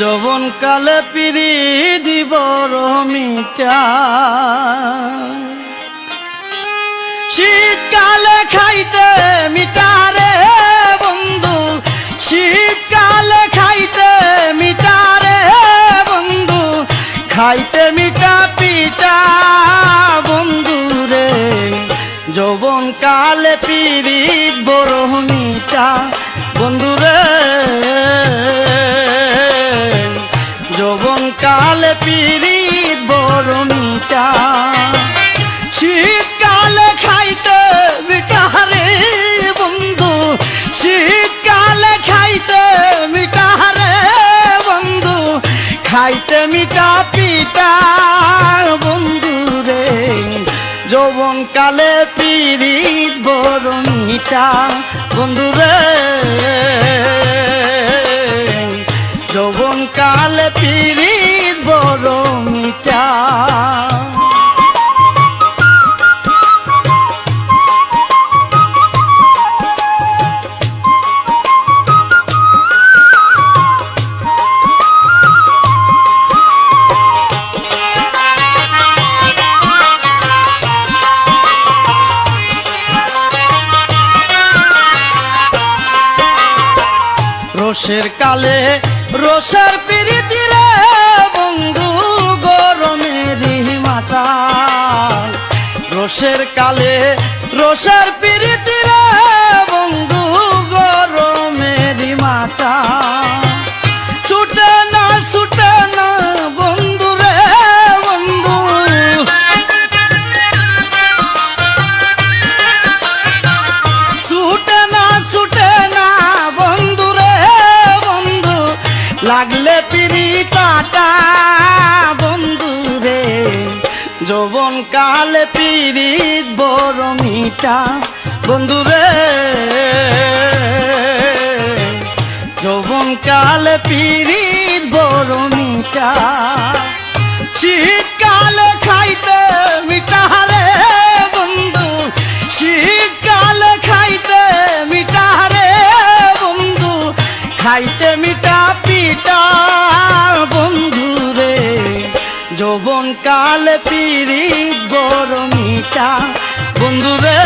যবন কালে পিরি দিব রমিটা শীতকালে খাইতে মিটারে বন্ধু শীতকালে যৌবন কালে পিরিত বড় মিটা শীতকালে খাইতে মিটারে বন্ধু। শীতকালে খাইতে মিটারে বন্ধু। খাইতে মিটা পিটা বন্ধু রে। যৌবন কালে পিরিত বড় রোষের কালে রোষের পিরিতি রে বন্ধু গরমের মাতা। রসের কালে, রোসার পিরিতি রে বন্ধু গরমের মাতা। পিরিত বড় মিটা। বন্ধু রে যৌবন কালে পিরিত বড় মিটা। শীতকালে খাইতে মিটারে বন্ধু। শীতকালে খাইতে মিটারে বন্ধু। খাইতে মিটা পিটা বন্ধু রে যৌবন কালে পিরিত বড় মিটা বন্ধু রে।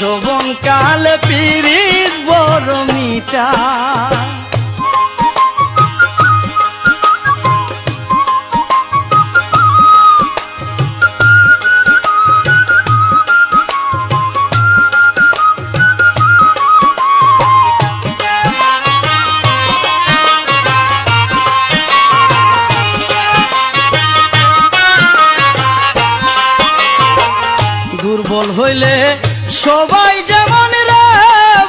যৌবন কাল পিরিত বড় মিটা। সবাই যেমন রে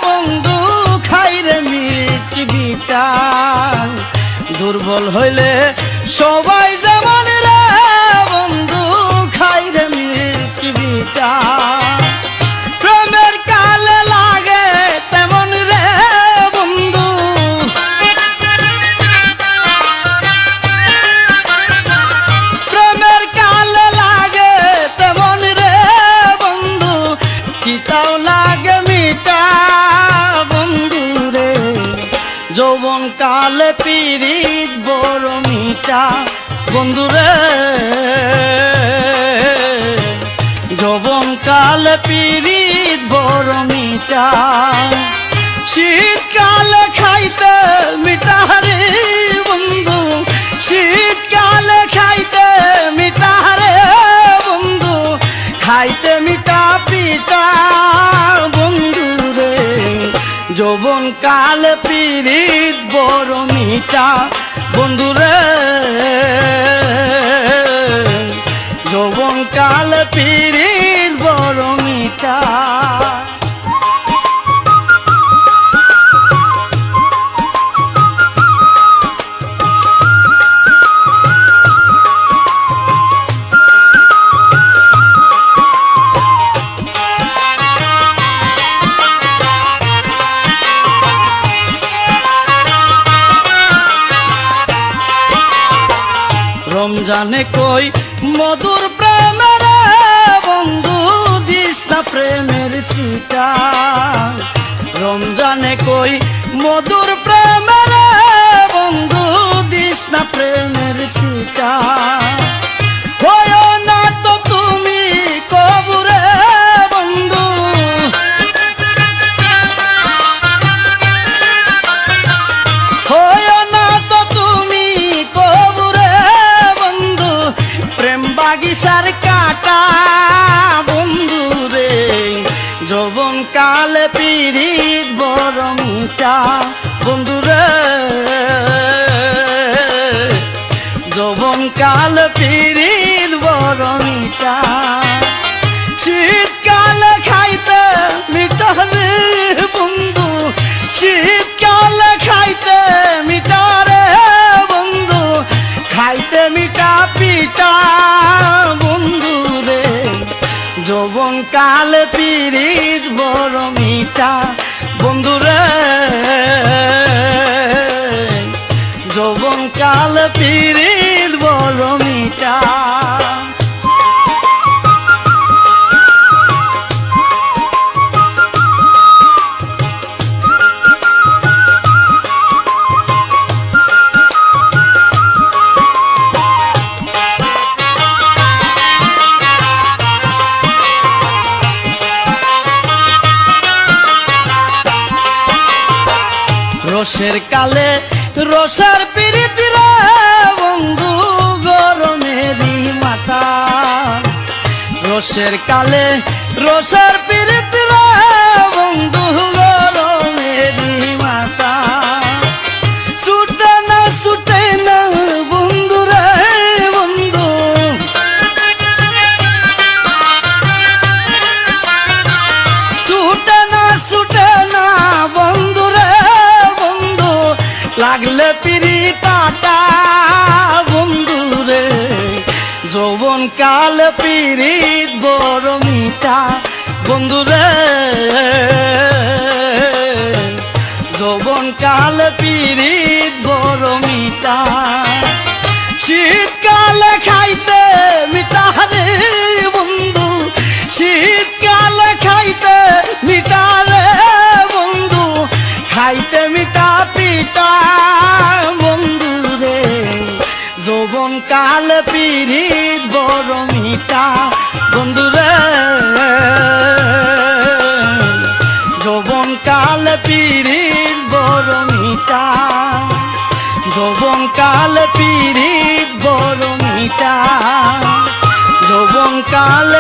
বন্ধু খাই রে মিট বিটান দুর্বল হইলে সবাই যেমন বন্ধু রে যৌবন কালে পিরিত বড় মিটা শীতকাল খাইতে মিটারে বন্ধু। শীতকাল খাইতে মিটারে বন্ধু। খাইতে মিটা পিটা বন্ধু রে যৌবন কালে পিরিত বড় মিটা বন্ধু কাল পীরির বড় মিটা জানে কই মধুর সিটা রমজানে কই মধুর প্রেমের বন্ধু দিস না প্রেমের সিটা বড় মিঠা বন্ধু রে যৌবন কাল পিরিত মিঠা শীতকাল খাইতে মিঠা রে বন্ধু। শীতকাল খাইতে মিঠা রে বন্ধু। খাইতে মিঠা পিঠা বন্ধু রে। যৌবন কাল পিরিত বড় মিঠা বন্ধু রে যৌবন কাল পিরিত বড় মিঠা রসের কালে রসার পীড়িত বন্ধু গরমেরই মাথা রসের কালে রসার পীড়িত বন্ধু পিরি কাটা বন্ধুরে যৌবন কাল পিরিত বড় মিঠা বন্ধু যৌবন কাল পিরিত বড় পিরিত বড় মিঠা যৌবন কাল পিরিত কাল